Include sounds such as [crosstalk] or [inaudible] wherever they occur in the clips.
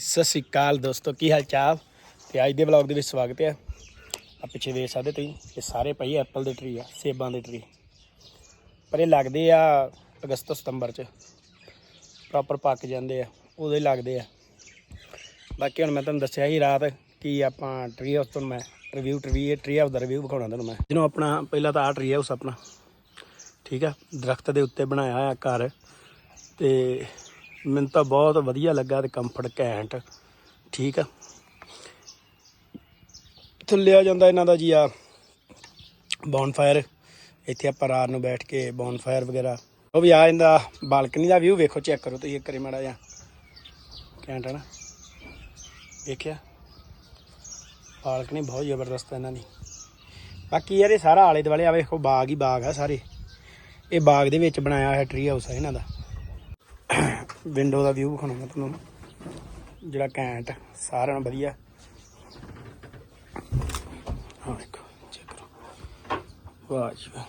ਸਤਿ ਸ਼੍ਰੀ ਅਕਾਲ ਦੋਸਤੋ, ਕੀ ਹਾਲ ਚਾਲ? ਤੇ ਅੱਜ ਦੇ ਵਲੌਗ ਦੇ ਵਿੱਚ ਸਵਾਗਤ ਹੈ। ਆ ਪਿੱਛੇ ਵੇਖ ਸਕਦੇ ਤੁਸੀਂ, ਇਹ ਸਾਰੇ ਪਈ ਐਪਲ ਦੇ ਟਰੀ ਆ, ਸੇਬਾਂ ਦੇ ਟਰੀ ਪਰ ਇਹ ਲੱਗਦੇ ਆ ਅਗਸਤ ਸਤੰਬਰ ਚ। ਪ੍ਰੋਪਰ ਪੱਕ ਜਾਂਦੇ ਆ, ਉਦੋਂ ਹੀ ਲੱਗਦੇ ਆ। ਬਾਕੀ ਹੁਣ ਮੈਂ ਤੁਹਾਨੂੰ ਦੱਸਿਆ ਸੀ ਰਾਤ ਕਿ ਆਪਾਂ ਟਰੀ ਹਾਊਸ ਤੋਂ ਮੈਂ ਰਿਵਿਊ ਟਰੀ ਟਰੀ ਹਾਊਸ ਦਾ ਰਿਵਿਊ ਵਿਖਾਉਣਾ ਤੁਹਾਨੂੰ ਮੈਂ। ਜਿਹਨੂੰ ਆਪਣਾ, ਪਹਿਲਾਂ ਤਾਂ ਆ ਟਰੀ ਹਾਊਸ ਆਪਣਾ, ਠੀਕ ਆ, ਦਰਖਤ ਦੇ ਉੱਤੇ ਬਣਾਇਆ ਹੋਇਆ ਘਰ। ਤੇ ਮੈਨੂੰ ਤਾਂ ਬਹੁਤ ਵਧੀਆ ਲੱਗਾ ਤੇ ਕੰਫਰਟ ਘੈਂਟ। ਠੀਕ ਆ? ਥੱਲੇ ਜਾਂਦਾ ਇਹਨਾਂ ਦਾ ਜੀ ਆ ਬੌਨਫਾਇਰ ਇੱਥੇ ਆਪਾਂ ਰਾਤ ਨੂੰ ਬੈਠ ਕੇ ਬੌਨਫਾਇਰ ਵਗੈਰਾ। ਉਹ ਵੀ ਆ ਜਾਂਦਾ, ਬਾਲਕਨੀ ਦਾ ਵਿਊ ਵੇਖੋ ਚੈੱਕ ਕਰੋ ਤੁਸੀਂ ਇੱਕ ਵਾਰੀ ਮਾੜਾ ਜਿਹਾ। ਘੈਂਟ ਹੈ ਨਾ? ਵੇਖਿਆ? ਬਾਲਕਨੀ ਬਹੁਤ ਜ਼ਬਰਦਸਤ ਹੈ ਇਹਨਾਂ ਦੀ। ਬਾਕੀ ਯਾਰ ਇਹ ਸਾਰਾ ਆਲੇ ਦੁਆਲੇ ਆ, ਵੇਖੋ, ਬਾਗ ਹੀ ਬਾਗ ਆ ਸਾਰੇ। ਇਹ ਬਾਗ ਦੇ ਵਿੱਚ ਬਣਾਇਆ ਹੋਇਆ ਟ੍ਰੀ ਹਾਊਸ ਹੈ ਇਹਨਾਂ ਦਾ। ਵਿੰਡੋ ਦਾ ਵਿਊ ਵਿਖਾਉਣਾ ਮੈਂ ਤੁਹਾਨੂੰ। ਜਿਹੜਾ ਘੈਂਟ ਸਾਰਿਆਂ ਨਾਲੋਂ ਵਧੀਆ। ਹਾਂ ਦੇਖੋ ਚੈੱਕ ਕਰੋ। ਵਾਹ ਜੀ ਵਾਹ।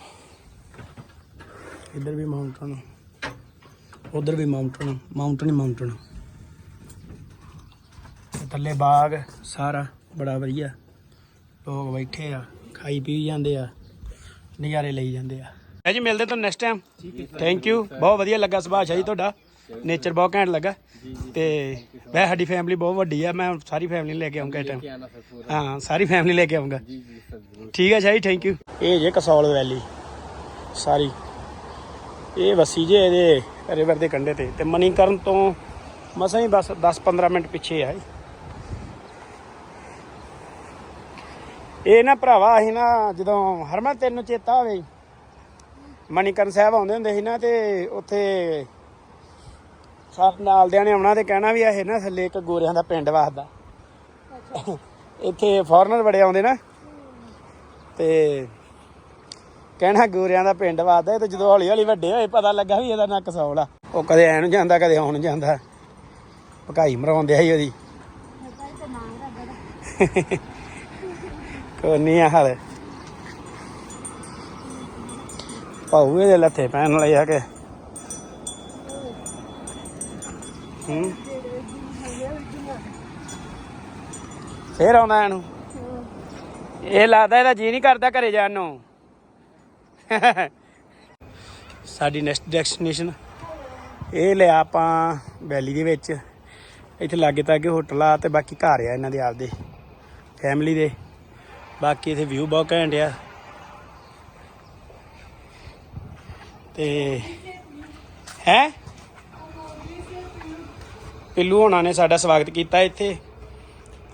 ਇੱਧਰ ਵੀ ਮਾਊਂਟਨ ਉਧਰ ਵੀ ਮਾਊਂਟਨ ਮਾਊਂਟਨ ਹੀ ਮਾਊਂਟਨ ਥੱਲੇ ਬਾਗ ਸਾਰਾ ਬੜਾ ਵਧੀਆ। ਲੋਕ ਬੈਠੇ ਆ ਖਾਈ ਪੀ ਜਾਂਦੇ ਆ ਨਜ਼ਾਰੇ ਲਈ ਜਾਂਦੇ ਆ। ਜੀ ਮਿਲਦੇ ਤੁਹਾਨੂੰ ਨੈਕਸਟ ਟਾਈਮ ਥੈਂਕ ਯੂ ਬਹੁਤ ਵਧੀਆ ਲੱਗਾ ਸੁਭਾਅ ਸ਼ਾਹ ਜੀ ਤੁਹਾਡਾ। ਨੇਚਰ ਬਹੁਤ ਘੈਂਟ ਲੱਗਾ। ਤੇ ਮੈਂ ਸਾਡੀ ਫੈਮਿਲੀ ਬਹੁਤ ਵੱਡੀ ਆ। ਮੈਂ ਸਾਰੀ ਫੈਮਿਲੀ ਲੈ ਕੇ ਆਉਂਗਾ ਇਸ ਟਾਈਮ ਹਾਂ ਸਾਰੀ ਫੈਮਿਲੀ ਲੈ ਕੇ ਆਉਂਗਾ। ਠੀਕ ਹੈ ਸ਼ਾਹ ਥੈਂਕ ਯੂ ਇਹ ਜੇ ਕਸੌਲ ਵੈਲੀ ਸਾਰੀ। ਇਹ ਵਸੀ ਜੇ ਇਹਦੇ ਰਿਵਰ ਦੇ ਕੰਢੇ ਤੇ। ਤੇ ਮਨੀਕਰਨ ਤੋਂ ਮਸਾਂ ਹੀ ਬਸ 10-15 ਮਿੰਟ ਪਿੱਛੇ ਆ। ਇਹ ਨਾ ਭਰਾਵਾ ਅਸੀਂ ਨਾ ਜਦੋਂ ਹਰਮਨ ਤੈਨੂੰ ਚੇਤਾ ਹੋਵੇ ਮਨੀਕਰਨ ਸਾਹਿਬ ਆਉਂਦੇ ਹੁੰਦੇ ਸੀ ਨਾ ਤੇ ਉੱਥੇ ਸਾਡੇ ਨਾਲਦਿਆਂ ਨੇ ਆਉਣਾ ਤੇ ਕਹਿਣਾ ਵੀ ਇਹ ਨਾ ਥੱਲੇ ਇੱਕ ਗੋਰਿਆਂ ਦਾ ਪਿੰਡ ਵਸਦਾ। ਇੱਥੇ ਫੋਰਨਰ ਬੜੇ ਆਉਂਦੇ ਨਾ। ਤੇ ਕਹਿਣਾ ਗੋਰਿਆਂ ਦਾ ਪਿੰਡ ਵਸਦਾ ਤੇ ਜਦੋਂ ਹੌਲੀ ਹੌਲੀ ਵੱਡੇ ਹੋਏ ਪਤਾ ਲੱਗਾ ਵੀ ਇਹਦਾ ਨਾਂ ਕਸੌਲ ਆ। ਉਹ ਕਦੇ ਐ ਨੂੰ ਜਾਂਦਾ ਕਦੇ ਆਉਣ ਜਾਂਦਾ। ਭਕਾਈ ਮਰਾਉਂਦੇ ਸੀ ਉਹਦੀ। ਕੋਈ ਨਹੀਂ ਆ ਹਾਲੇ। ਪਾਉ ਇਹਦੇ ਲੱਥੇ ਪੈਣ ਵਾਲੇ ਆ ਕੇ। ਹੂੰ। ਫੇਰ ਆਉਂਦਾ ਇਹਨੂੰ। ਇਹ ਲੱਗਦਾ ਇਹਦਾ ਜੀ ਨਹੀਂ ਕਰਦਾ ਘਰੇ ਜਾਣ ਨੂੰ। ਸਾਡੀ ਨੈਕਸਟ ਡੈਸਟੀਨੇਸ਼ਨ ਇਹ ਲਿਆ ਆਪਾਂ ਵੈਲੀ ਦੇ ਵਿੱਚ। ਇੱਥੇ ਲਾਗੇ ਤਾਗੇ ਹੋਟਲ ਆ ਤੇ ਬਾਕੀ ਘਰ ਆ ਇਹਨਾਂ ਦੇ ਆਪਦੇ ਫੈਮਿਲੀ ਦੇ। ਬਾਕੀ ਇੱਥੇ ਵਿਊ ਬਹੁਤ ਘੈਂਟ ਆ। ਤੇ ਹੈ? ਪਿੱਲੂ ਹੋਣਾ ਨੇ ਸਾਡਾ ਸਵਾਗਤ ਕੀਤਾ ਇੱਥੇ।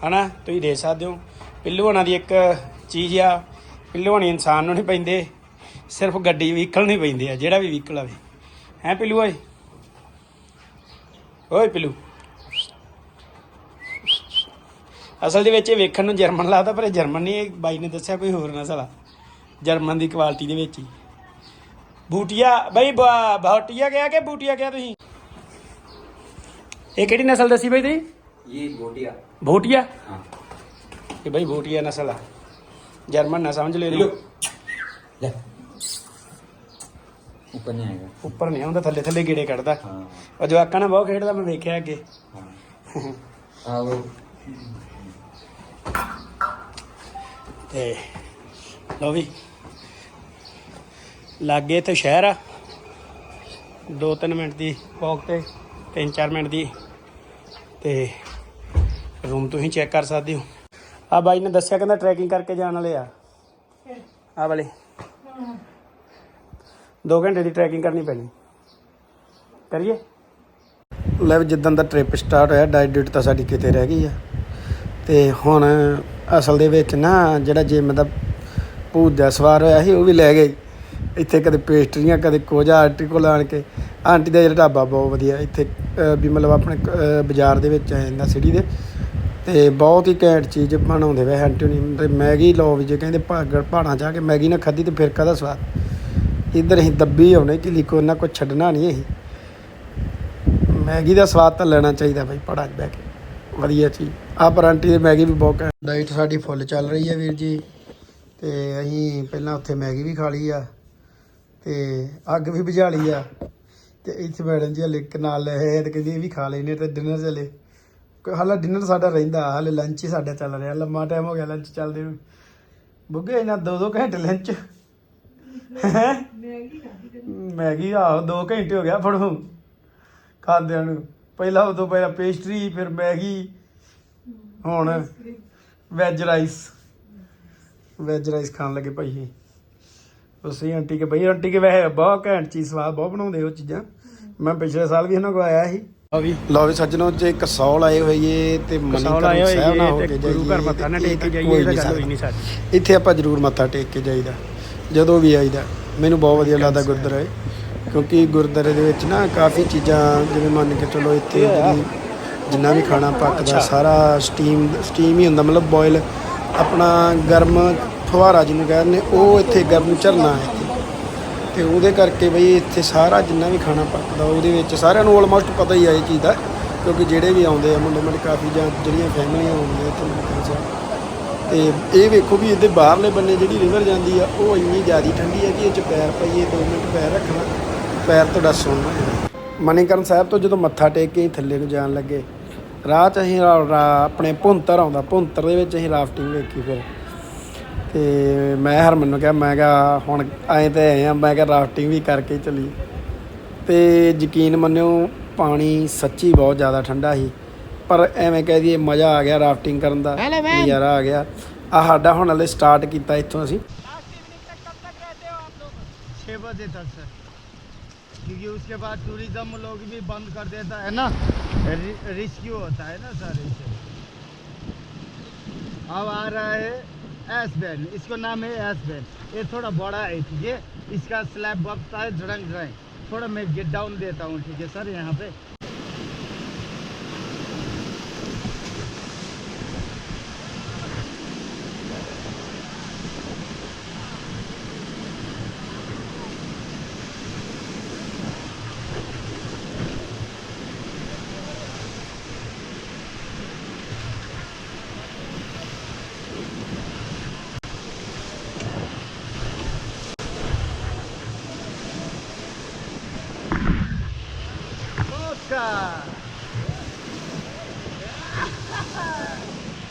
ਹਨਾ? ਤੁਸੀਂ ਦੇਖ ਸਕਦੇ ਹੋ। ਪਿੱਲੂ ਹੋਣਾ ਦੀ ਇੱਕ ਚੀਜ਼ ਆ, ਪਿੱਲੂ ਹੋਣੀ ਇਨਸਾਨ ਨੂੰ ਨਹੀਂ ਪੈਂਦੇ, ਸਿਰਫ ਗੱਡੀ ਵਹੀਕਲ ਨਹੀਂ ਪੈਂਦੇ ਆ, ਜਿਹੜਾ ਵੀ ਵਹੀਕਲ ਆਵੇ। ਹੈ ਪਿੱਲੂ ਓਏ? ਓਏ ਪਿੱਲੂ। ਅਸਲ ਦੇ ਵਿੱਚ ਇਹ ਵੇਖਣ ਨੂੰ ਜਰਮਨ ਲੱਗਦਾ, ਪਰ ਇਹ ਜਰਮਨ ਨਹੀਂ, ਇਹ ਬਾਈ ਨੇ ਦੱਸਿਆ ਕੋਈ ਹੋਰ ਨਸਲ ਆ ਜਰਮਨ ਦੀ ਕੁਆਲਿਟੀ ਦੇ ਵਿੱਚ ਹੀ। ਬੂਟੀਆ, ਬਈ ਬ- ਬਹੋਟੀਆ ਗਿਆ ਕਿ ਬੂਟੀਆ ਗਿਆ ਤੁਸੀਂ? ਇਹ ਕਿਹੜੀ ਨਸਲ ਦੱਸੀ ਬਈ ਤੁਸੀਂ ये गोटिया ਭੋਟੀਆ हाँ ਇਹ ਬਈ ਭੋਟੀਆ ਨਸਲ ਆ ਜਰਮਨ ਨਾ ਸਮਝ ਲੈ ਰਹੀ ले ऊपर नहीं आएगा ਉੱਪਰ ਨਹੀਂ ਆਉਂਦਾ ਥੱਲੇ ਥੱਲੇ ਗੇੜੇ ਕੱਢਦਾ हाँ ਉਹ ਜਵਾਕਾਂ ਨਾਲ ਬਹੁਤ ਖੇਡਦਾ ਮੈਂ ਵੇਖਿਆ ਅੱਗੇ हाँ हाँ वो ਤੇ ਲਓ ਵੀ ਲਾਗੇ ਇੱਥੇ ਸ਼ਹਿਰ ਆ 2-3 ਮਿੰਟ ਦੀ ਵਾਕ ਤੇ 3-4 ਮਿੰਟ ਦੀ ਤੇ ਰੂਮ ਤੁਸੀਂ ਚੈੱਕ ਕਰ ਸਕਦੇ ਹੋ। ਆ ਬਾਈ ਨੇ ਦੱਸਿਆ ਕਹਿੰਦਾ ਟਰੈਕਿੰਗ ਕਰਕੇ ਜਾਣ ਵਾਲੇ ਆ। ਆ ਵਾਲੇ। 2 ਘੰਟੇ ਦੀ ਟਰੈਕਿੰਗ ਕਰਨੀ ਪੈਣੀ। ਕਰੀਏ? ਲੈ ਵੀ ਜਿੱਦਾਂ ਦਾ ਟ੍ਰਿਪ ਸਟਾਰਟ ਹੋਇਆ ਡਾਈਟ ਤਾਂ ਸਾਡੀ ਕਿਤੇ ਰਹਿ ਗਈ ਆ। ਤੇ ਹੁਣ ਅਸਲ ਦੇ ਵਿੱਚ ਨਾ ਜਿਹੜਾ ਜਿਮ ਦਾ ਭੂਤ ਦਾ ਸਵਾਰ ਹੋਇਆ ਸੀ, ਉਹ ਵੀ ਲੈ ਗਏ। ਇੱਥੇ ਕਦੇ ਪੇਸਟਰੀਆਂ, ਕਦੇ ਕੋਜਾ ਆਂਟੀ ਕੋਲ ਆਣ ਕੇ। ਆਂਟੀ ਦਾ ਜਿਹੜਾ ਢਾਬਾ ਬਹੁਤ ਵਧੀਆ, ਇੱਥੇ ਵੀ ਮਤਲਬ ਆਪਣੇ ਬਾਜ਼ਾਰ ਦੇ ਵਿੱਚ ਆ ਜਾਂਦਾ ਸਿਟੀ ਦੇ। ਤੇ ਬਹੁਤ ਹੀ ਘੈਂਟ ਚੀਜ਼ ਬਣਾਉਂਦੇ ਵੇ ਆਂਟੀ ਹੁਣੀ। ਤੇ ਮੈਗੀ ਲਓ ਵੀ ਜੇ ਕਹਿੰਦੇ ਭਾਗੜ ਪਹਾੜਾਂ ਜਾ ਕੇ ਮੈਗੀ ਨਾ ਖਾਧੀ ਤੇ ਫਿਰ ਕਾਹਦਾ ਸਵਾਦ? ਇੱਧਰ ਅਸੀਂ ਦੱਬੀ ਆਉਣੇ ਕਿ ਲਿਕੋ ਉਹਨਾਂ ਕੁਛ ਛੱਡਣਾ ਨਹੀਂ ਅਸੀਂ। ਮੈਗੀ ਦਾ ਸਵਾਦ ਤਾਂ ਲੈਣਾ ਚਾਹੀਦਾ ਬਈ ਪੜਾ 'ਚ ਬਹਿ ਕੇ। ਵਧੀਆ ਚੀਜ਼। ਆ ਪਰਾਂਟੀ ਦੀ ਮੈਗੀ ਵੀ ਬਹੁਤ ਘੈਂਟ। ਡਾਈਟ ਸਾਡੀ ਫੁੱਲ ਚੱਲ ਰਹੀ ਹੈ ਵੀਰ ਜੀ। ਤੇ ਅਸੀਂ ਪਹਿਲਾਂ ਉੱਥੇ ਮੈਗੀ ਵੀ ਖਾ ਲਈ ਆ। ਤੇ ਅੱਗ ਵੀ ਬੁਝਾ ਲਈ ਆ। ਤੇ ਇੱਥੇ ਮੈਡਮ ਜੀ ਹਲੇ ਨਾਲ ਲੈ ਆਏ ਆ ਤੇ ਕਹਿੰਦੀ ਇਹ ਵੀ ਖਾ ਲੈਨੇ ਤੇ ਡਿਨਰ ਚਲੇ। ਹਾਲੇ ਡਿਨਰ ਸਾਡਾ ਰਹਿੰਦਾ ਹਾਲੇ ਲੰਚ ਹੀ ਸਾਡਾ ਚੱਲ ਰਿਹਾ। ਲੰਮਾ ਟਾਈਮ ਹੋ ਗਿਆ ਲੰਚ ਚੱਲਦੇ ਨੂੰ। ਬੁੱਗੇ ਇਹਨਾਂ ਦੋ ਦੋ ਘੰਟੇ ਲੰਚ ਮੈਗੀ ਆਹੋ 2 ਘੰਟੇ ਹੋ ਗਿਆ ਫੜੋ। ਖਾਂਦਿਆਂ ਨੂੰ। ਪਹਿਲਾਂ ਉਦੋਂ ਪਹਿਲਾਂ ਪੇਸਟਰੀ ਫਿਰ ਮੈਗੀ ਹੁਣ ਵੈਜ ਰਾਈਸ ਵੈਜ ਰਾਈਸ ਖਾਣ ਲੱਗੇ ਭਾਈ ਉਸੇ ਆਂਟੀ ਕੇ ਬਈ ਆਂਟੀ ਕੇ ਵੈਸੇ ਬਹੁਤ ਘੈਂਟ ਚੀਜ਼ ਸਵਾਦ ਬਹੁਤ ਬਣਾਉਂਦੇ ਉਹ ਚੀਜ਼ਾਂ। ਮੈਂ ਪਿਛਲੇ ਸਾਲ ਵੀ ਇਹਨਾਂ ਕੋ ਆਇਆ ਸੀ। ਆ ਵੀ। ਲਓ ਵੀ ਸੱਜਣੋ ਜੇ ਕਸੌਲ ਆਏ ਹੋਈਏ ਤੇ ਮਨੀਕਰਨ ਸਾਹਿਬ ਨਾ ਹੋ ਕੇ ਗੁਰੂ ਘਰ ਮੱਥਾ ਨਾ ਟੇਕ ਕੇ ਜਾਈਏ ਕੋਈ ਇਹਦਾ ਨਹੀਂ ਗੱਲ ਹੋਈ। ਨਹੀਂ ਸਾਡੀ। ਇੱਥੇ ਆਪਾਂ ਜ਼ਰੂਰ ਮੱਥਾ ਟੇਕ ਕੇ ਜਾਈਦਾ ਜਦੋਂ ਵੀ ਆਈਦਾ। ਮੈਨੂੰ ਬਹੁਤ ਵਧੀਆ ਲੱਗਦਾ ਗੁਰਦੁਆਰਾ ਇਹ ਕਿਉਂਕਿ ਗੁਰਦੁਆਰੇ ਦੇ ਵਿੱਚ ਨਾ ਕਾਫੀ ਚੀਜ਼ਾਂ ਜਿਵੇਂ ਮੰਨ ਕੇ ਚਲੋ ਇੱਥੇ ਜਿਹੜੀ ਜਿੰਨਾ ਵੀ ਖਾਣਾ ਪੱਕਦਾ ਸਾਰਾ ਸਟੀਮ ਸਟੀਮ ਹੀ ਹੁੰਦਾ। ਮਤਲਬ ਬੋਇਲ ਆਪਣਾ ਗਰਮ ਫੁਹਾਰਾ ਜਿਹਨੂੰ ਕਹਿੰਦੇ ਨੇ ਉਹ ਇੱਥੇ ਗਰਮ ਝਰਨਾ ਹੈ ਇੱਥੇ। ਤੇ ਉਹਦੇ ਕਰਕੇ ਬਈ ਇੱਥੇ ਸਾਰਾ ਜਿੰਨਾ ਵੀ ਖਾਣਾ ਪੱਕਦਾ, ਉਹਦੇ ਵਿੱਚ ਸਾਰਿਆਂ ਨੂੰ ਆਲਮੋਸਟ ਪਤਾ ਹੀ ਆ ਇਹ ਚੀਜ਼ ਦਾ, ਕਿਉਂਕਿ ਜਿਹੜੇ ਵੀ ਆਉਂਦੇ ਆ, ਮੁੰਡੇ ਮੁੰਡੇ ਕਾਫੀ ਜਾਂ ਜਿਹੜੀਆਂ ਫੈਮਲੀਆਂ ਆਉਂਦੀਆਂ ਇੱਥੇ ਮਨੀਕਰਨ ਸਾਹਿਬ ਤੇ ਇਹ ਵੇਖੋ ਵੀ ਇਹਦੇ ਬਾਹਰਲੇ ਬੰਨੇ ਜਿਹੜੀ ਰਿਵਰ ਜਾਂਦੀ ਆ, ਉਹ ਇੰਨੀ ਜ਼ਿਆਦਾ ਠੰਡੀ ਹੈ ਕਿ ਇਹ ਚ ਪੈਰ ਪਈਏ 2 ਮਿੰਟ ਪੈਰ ਰੱਖਣਾ, ਪੈਰ ਤੁਹਾਡਾ ਸੁੰਨ ਮਨੀਕਰਨ ਸਾਹਿਬ ਤੋਂ ਜਦੋਂ ਮੱਥਾ ਟੇਕ ਕੇ ਅਸੀਂ ਥੱਲੇ ਨੂੰ ਜਾਣ ਲੱਗੇ, ਰਾਹ 'ਚ ਅਸੀਂ ਆਪਣੇ ਭੁੰਤਰ ਆਉਂਦਾ, ਭੁੰਤਰ ਦੇ ਵਿੱਚ ਅਸੀਂ ਰਾਫਟਿੰਗ ਵੇਖੀ ਫਿਰ। ਤੇ ਮੈਂ ਹਰਮਨ ਨੂੰ ਕਿਹਾ ਮੈਂ ਕਿਹਾ ਹੁਣ ਐਂ ਤੇ ਆਏ ਆ ਮੈਂ ਕਿਹਾ ਰਾਫਟਿੰਗ ਵੀ ਕਰਕੇ ਹੀ ਚੱਲੀਏ ਤੇ ਯਕੀਨ ਮੰਨਿਓ ਪਾਣੀ ਸੱਚੀ ਬਹੁਤ ਜ਼ਿਆਦਾ ਠੰਡਾ ਸੀ ਪਰ ਐਵੇਂ ਕਹਿ ਦਈਏ ਮਜ਼ਾ ਆ ਗਿਆ ਰਾਫਟਿੰਗ ਕਰਨ ਦਾ ਨਜ਼ਾਰਾ ਆ ਗਿਆ ਆ ਸਾਡਾ ਹੁਣ ਹਲੇ ਸਟਾਰਟ ਕੀਤਾ ਇੱਥੋਂ ਅਸੀਂ छः बजे तक सर क्योंकि उसके बाद टूरिज्म लोग भी बंद कर देता है ना रि, रिस्क्यू होता है ना सर इसे अब आ रहा है एस बैन इसको नाम है एस बैन ये थोड़ा बड़ा है ठीक है इसका स्लैब बपता है झड़ंग झड़ंग थोड़ा मैं गेट डाउन देता हूँ ठीक है सर यहाँ पे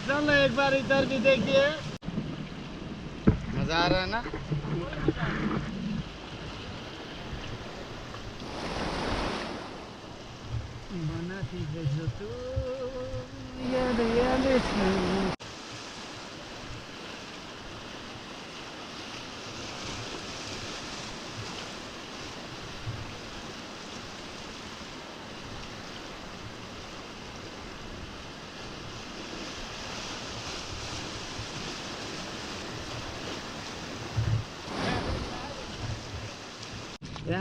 चलो एक बार इधर भी देखिए मजा आ रहा है ना बना ठीक है जो तू याद याद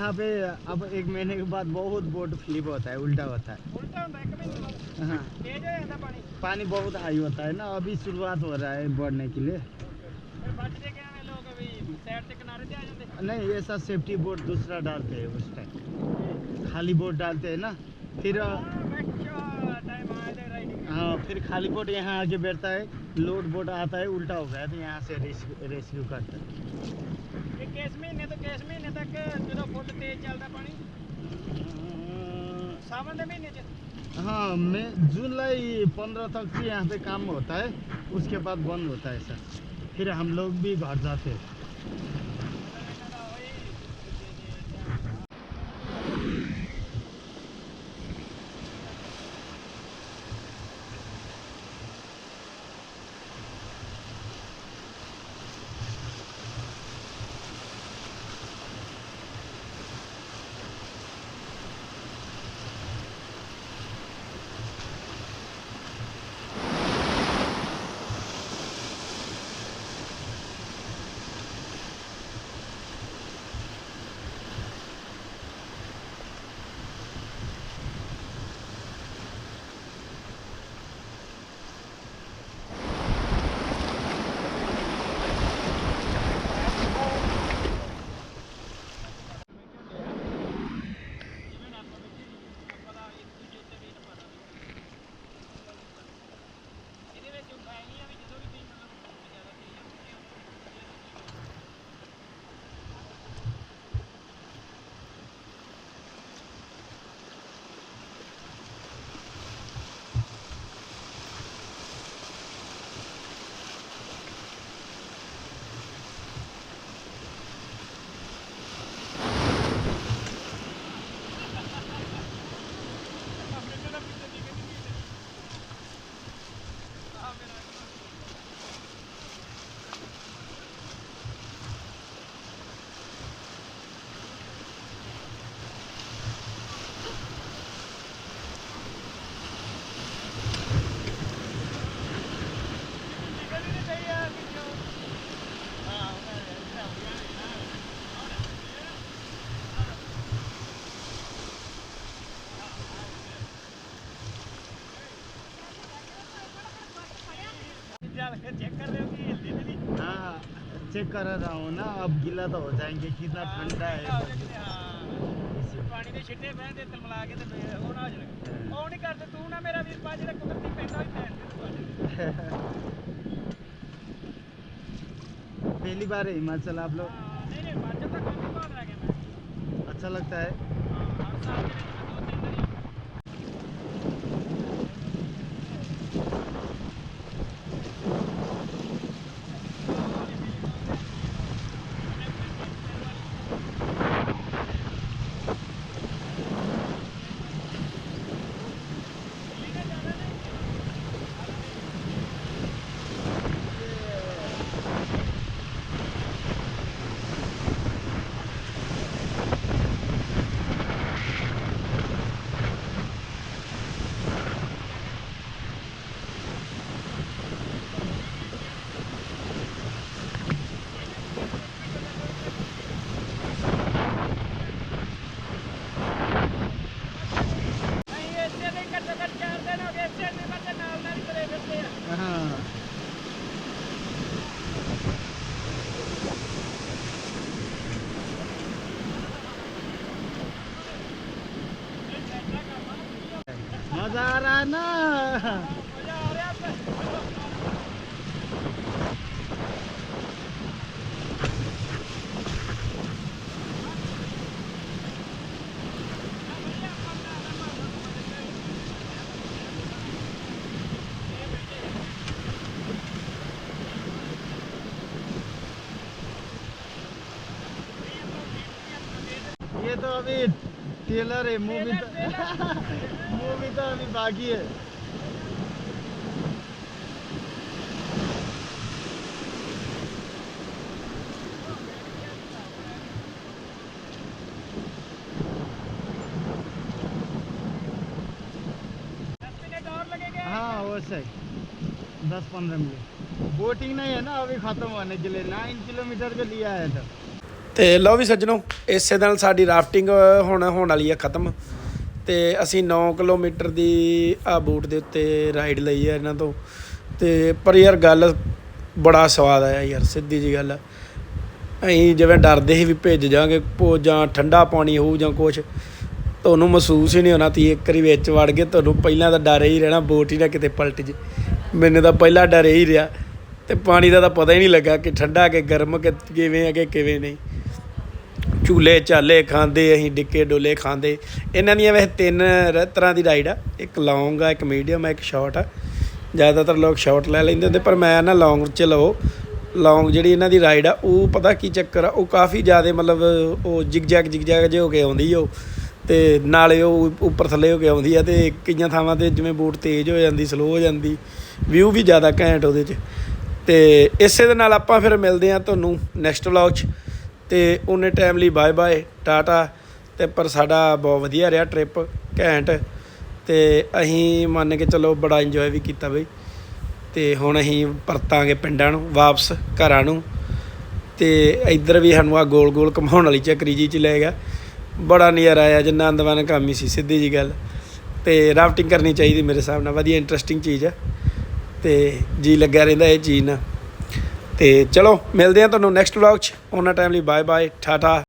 यहाँ पे अब एक महीने के बाद बहुत बोट फ्लिप होता है उल्टा होता है। हाँ पानी? बहुत हाई होता है ना अभी शुरुआत हो रहा है बढ़ने के लिए। नहीं ऐसा सेफ्टी बोट दूसरा डालते हैं उस टाइम खाली बोट डालते हैं ना फिर हाँ फिर खाली बोट यहाँ आगे बैठता है लोड बोट आता है उल्टा हो गया तो यहाँ से रेस्क्यू करता है। ਇਹ ਕਿਸ ਮਹੀਨੇ ਤੋਂ ਕਿਸ ਮਹੀਨੇ ਤੱਕ ਜਦੋਂ ਫੁੱਲ ਤੇਜ਼ ਚੱਲਦਾ ਪਾਣੀ अ, ਸਾਵਣ ਦੇ ਮਹੀਨੇ 'ਚ हाँ मैं जुलाई पंद्रह तक भी यहाँ पे काम होता है उसके बाद बंद होता है सर फिर हम लोग भी घर जाते हैं चेक कर रहा हूँ ना अब गीला तो हो जाएंगे कितना ठंडा है इसी- ਪਾਣੀ ਦੇ ਛਿੱਟੇ ਬਹਿੰਦੇ ਤੇ ਮਿਲਾ ਕੇ ਤੇ ਫਿਰ ਉਹ ਨਾ ਹੋ ਜਾਣ ਉਹ ਨਹੀਂ ਕਰਦੇ ਤੂੰ ਨਾ ਮੇਰਾ ਵੀਰ ਪਾ ਜਿਹੜਾ ਕੁਦਰਤੀ ਪੈਂਦਾ ਵੀ ਪੈਣ ਦੇ ਤੂੰ ਆ ਜਾ। [laughs] पहली बार है हिमाचल आप लोग ਹਾਂ, ਨਹੀਂ ਨਹੀਂ ਹਿਮਾਚਲ ਦਾ ਕਾਫੀ ਬਾਅਦ ਰਹਿ ਗਿਆ ਮੈਂ अच्छा लगता है ਹਾਂ, ਹਰ ਸਾਲ ਨਾ ये तो अभी टेलर है मूवी अभी बाकी है दस मिनट और लगेंगे हाँ वो सही दस पंद्रह मिनट बोटिंग नहीं है ना अभी खत्म होने के लिए नाइन किलोमीटर पे लिया है तो ਤੇ ਲਓ ਵੀ ਸੱਜਣੋ ਇਸੇ ਨਾਲ ਸਾਡੀ ਰਾਫਟਿੰਗ ਹੁਣ ਹੋਣ ਵਾਲੀ ਹੈ ਖਤਮ ਤੇ ਅਸੀਂ 9 ਕਿਲੋਮੀਟਰ ਦੀ ਆ ਬੂਟ ਦੇ ਉੱਤੇ ਰਾਈਡ ਲਈ ਹੈ ਇਹਨਾਂ ਤੋਂ। ਤੇ ਪਰ ਯਾਰ ਗੱਲ ਬੜਾ ਸਵਾਦ ਆਇਆ ਯਾਰ, ਸਿੱਧੀ ਜੀ ਗੱਲ। ਆ। ਅਸੀਂ ਜਿਵੇਂ ਡਰਦੇ ਸੀ ਵੀ ਭਿੱਜ ਜਾਾਂਗੇ ਪੋ ਜਾਂ ਠੰਡਾ ਪਾਣੀ ਹੋਊ ਜਾਂ ਕੁਛ, ਤੁਹਾਨੂੰ ਮਹਿਸੂਸ ਹੀ ਨਹੀਂ ਹੋਣਾ ਤੀ ਇੱਕ ਵਾਰੀ ਵਿੱਚ ਵੜ ਗਏ, ਤੁਹਾਨੂੰ ਪਹਿਲਾਂ ਤਾਂ ਡਰ ਹੀ ਰਹਿਣਾ, ਬੋਟ ਹੀ ਨਾ ਕਿਤੇ ਪਲਟ ਜੇ। ਮੈਨੂੰ ਤਾਂ ਪਹਿਲਾਂ ਡਰ ਹੀ ਰਿਹਾ, ਤੇ ਪਾਣੀ ਦਾ ਤਾਂ ਪਤਾ ਹੀ ਨਹੀਂ ਲੱਗਾ ਕਿ ਠੰਡਾ ਕਿ ਗਰਮ ਕਿ ਕਿਵੇਂ ਹੈ ਕਿ ਕਿਵੇਂ ਨਹੀਂ। ਝੂਲੇ ਚਾਲੇ ਖਾਂਦੇ, ਅਸੀਂ ਡਿੱਕੇ ਡੋਲੇ ਖਾਂਦੇ। ਇਹਨਾਂ ਦੀਆਂ ਵੈਸੇ ਤਿੰਨ ਤਰ੍ਹਾਂ ਦੀ ਰਾਈਡ ਆ। ਇੱਕ ਲੌਂਗ ਆ, ਇੱਕ ਮੀਡੀਅਮ ਆ, ਇੱਕ ਸ਼ਾਰਟ ਆ। ਜ਼ਿਆਦਾਤਰ ਲੋਕ ਸ਼ਾਰਟ ਲੈ ਲੈਂਦੇ ਹੁੰਦੇ, ਪਰ ਮੈਂ ਨਾ ਲੌਂਗ ਚ ਲਓ। ਲੌਂਗ ਜਿਹੜੀ ਇਹਨਾਂ ਦੀ ਰਾਈਡ ਆ, ਉਹ ਪਤਾ ਕੀ ਚੱਕਰ ਆ, ਉਹ ਕਾਫੀ ਜ਼ਿਆਦਾ ਮਤਲਬ ਉਹ ਜਿਗਜੈਗ ਜਿਗਜੈਗ ਜੇ ਹੋ ਕੇ ਆਉਂਦੀ ਆ ਉਹ। ਤੇ ਨਾਲੇ ਉਹ ਉੱਪਰ ਥੱਲੇ ਹੋ ਕੇ ਆਉਂਦੀ ਆ ਤੇ ਕਈਆਂ ਥਾਵਾਂ ਤੇ ਜਿਵੇਂ ਬੋਟ ਤੇਜ਼ ਹੋ ਜਾਂਦੀ ਸਲੋ ਹੋ ਜਾਂਦੀ ਵਿਊ ਵੀ ਜ਼ਿਆਦਾ ਘੈਂਟ ਉਹਦੇ 'ਚ। ਤੇ ਇਸੇ ਦੇ ਨਾਲ ਆਪਾਂ ਫਿਰ ਮਿਲਦੇ ਆ ਤੁਹਾਨੂੰ ਨੈਕਸਟ ਵਲੌਗ 'ਚ। ਤੇ ਉਹਨੇ ਟਾਈਮ ਲਈ ਬਾਏ ਬਾਏ ਟਾਟਾ ਤੇ ਪਰ ਸਾਡਾ ਬਹੁਤ ਵਧੀਆ ਰਿਹਾ ਟ੍ਰਿਪ ਘੈਂਟ। ਤੇ ਅਸੀਂ ਮੰਨ ਕੇ ਚੱਲੋ ਬੜਾ ਇੰਜੋਏ ਵੀ ਕੀਤਾ ਬਈ। ਤੇ ਹੁਣ ਅਸੀਂ ਪਰਤਾਂਗੇ ਪਿੰਡਾਂ ਨੂੰ, ਵਾਪਸ ਘਰਾਂ ਨੂੰ। ਤੇ ਇੱਧਰ ਵੀ ਸਾਨੂੰ ਆ ਗੋਲ ਗੋਲ ਘੁਮਾਉਣ ਵਾਲੀ ਚੱਕਰੀ ਜੀ ਚ ਲੈ ਗਿਆ। ਬੜਾ ਨਜ਼ਾਰਾ ਆਇਆ, ਜਿੰਨਾ ਅੰਦਵਾਨ ਕੰਮ ਹੀ ਸੀ, ਸਿੱਧੀ ਜੀ ਗੱਲ। ਤੇ ਰਾਫਟਿੰਗ ਕਰਨੀ ਚਾਹੀਦੀ ਮੇਰੇ ਹਿਸਾਬ ਨਾਲ, ਵਧੀਆ ਇੰਟਰਸਟਿੰਗ ਚੀਜ਼ ਹੈ ਤੇ ਜੀ ਲੱਗਿਆ ਰਹਿੰਦਾ ਇਹ ਚੀਜ਼ ਨਾਲ। ਤੇ ਚਲੋ ਮਿਲਦੇ ਆ ਤੁਹਾਨੂੰ ਨੈਕਸਟ ਵਲੌਗ 'ਚ। ਉਹਨਾਂ ਟਾਈਮ ਲਈ ਬਾਏ ਬਾਏ ਟਾਟਾ।